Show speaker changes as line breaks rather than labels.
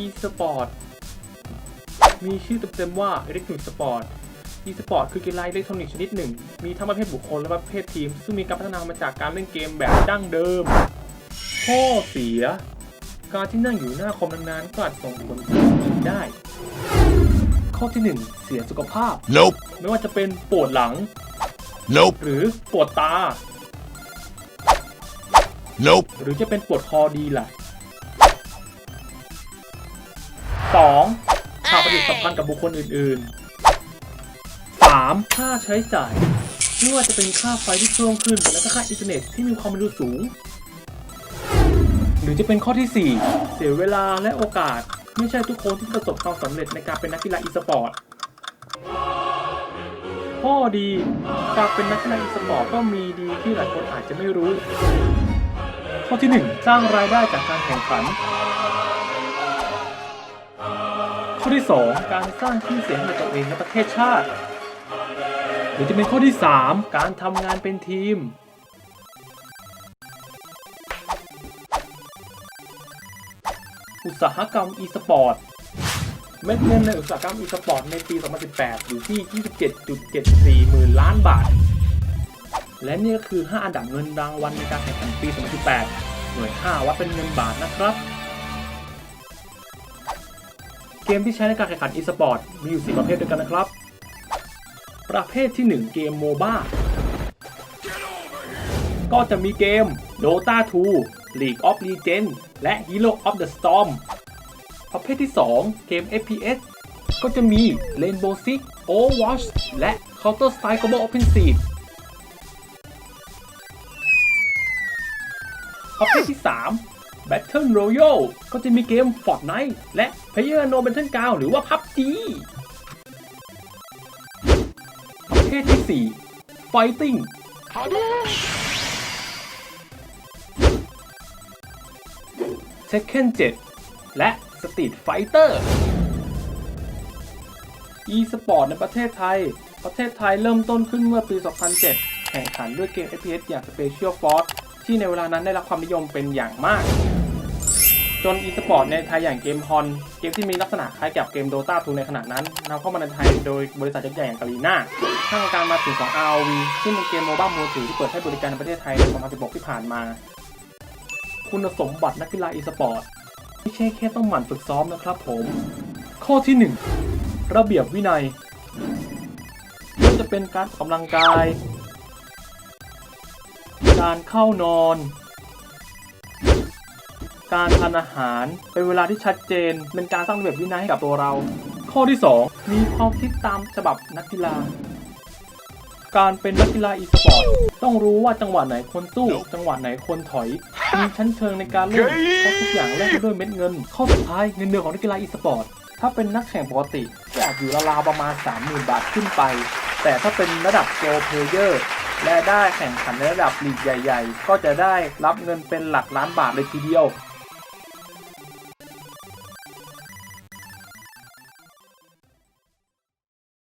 e-sport มีชื่อเต็มๆว่า Electronic Sport e-sport คือกีฬาอิเล็กทรอนิกส์ชนิดหนึ่ง มีทั้งประเภทบุคคลและประเภททีม ซึ่งมีการพัฒนามาจากการเล่นเกมแบบดั้งเดิม ข้อเสีย การที่นั่งอยู่หน้าคอมนานๆก็อาจส่งผลเสียชีวิตได้ ข้อที่ 1 เสียสุขภาพ
Nope.
ไม่ว่าจะเป็นปวดหลัง
Nope.
หรือปวดตา
Nope.
หรือจะเป็นปวดคอดีล่ะ 2. ขาดปฏิสัมพันธ์กับบุคคลอื่นๆ 3. ค่าใช้จ่าย ไม่ว่าจะเป็นค่าไฟที่เพิ่มขึ้น และก็ค่าอินเทอร์เน็ตที่มีความเร็วสูง หรือจะเป็นข้อที่ 4 เสียเวลาและโอกาส ไม่ใช่ทุกคนที่ประสบความสำเร็จในการเป็นนักกีฬาอีสปอร์ตข้อดีการเป็นนักกีฬาอีสปอร์ตก็มีดีที่หลายคนอาจจะไม่รู้ ข้อที่ 1 สร้างรายได้จากการแข่งขัน ข้อที่ 2 การสร้างชื่อเสียงให้ตัวเองและประเทศชาติ หรือจะเป็นข้อที่ 3 การทำงานเป็นทีม อุตสาหกรรม e-sport เม็ดเงินในอุตสาหกรรม e-sport ในปี 2018 อยู่ที่ 27.74 หมื่นล้านบาท และนี่ก็คือ 5 อันดับเงินรางวัลในการแข่งขันปี 2018 หน่วย 5 วัดเป็นเงินบาทนะครับ มที่ใช้ในการแข่งขันอีสปอร์ตมีอยู่ 4 ประเภทด้วยกันนะครับ ประเภทที่ 1 เกมโมบ้าก็จะมีเกม Dota 2 League of Legends และ Hero of the Storm ประเภทที่ 2 เกม FPS ก็จะมี Rainbow Six Overwatch และ Counter Strike Global Offensive ประเภทที่ 3 Battle Royale ก็จะมีเกม Fortnite และ Player No Battleground หรือว่า PUBG ประเภทที่ 4 Fighting Tekken 7 และ Street Fighter e-sport ในประเทศไทย ประเทศไทยเริ่มต้นขึ้นเมื่อปี 2007 แข่งขันด้วยเกม FPS อย่าง Special Force ที่ในเวลานั้นได้รับความนิยมเป็นอย่างมาก จน e-sport ในไทยอย่างเกมฮอนเกมที่มีลักษณะคล้ายกับเกม Dota 2ในขณะนั้นนำเข้ามาในไทยโดยบริษัทยักษ์ใหญ่อย่างกาลีนาข้างการมาถึงของ ROV ซึ่งเป็นเกมโมบ้ามือถือที่เปิดให้บริการในประเทศไทยใน 2016 ที่ผ่านมา คุณสมบัตินักกีฬา e-sport ไม่ใช่แค่ต้องหมั่นฝึกซ้อมนะครับผม ข้อที่ 1 ระเบียบวินัยไม่ว่าจะเป็นการออกกำลังกาย การเข้านอน การทานอาหาร เป็นเวลาที่ชัดเจน เป็นการสร้างระเบียบวินัยให้กับตัวเรา ข้อที่ 2 มีความคิดตามฉบับนักกีฬา การเป็นนักกีฬาอีสปอร์ตต้องรู้ว่าจังหวะไหนควรสู้ จังหวะไหนควรถอย มีชั้นเชิงในการเล่นเพราะทุกอย่างแลกไปด้วยเม็ดเงิน ข้อสุดท้ายเงินเดือนของนักกีฬาอีสปอร์ตถ้าเป็นนักแข่งปกติก็อาจอยู่ราวๆประมาณ 30,000 บาทขึ้นไป แต่ถ้าเป็นระดับโปรเพลเยอร์และได้แข่งขันในระดับลีกใหญ่ ๆ ก็จะได้รับเงินเป็นหลักล้านบาทเลยทีเดียว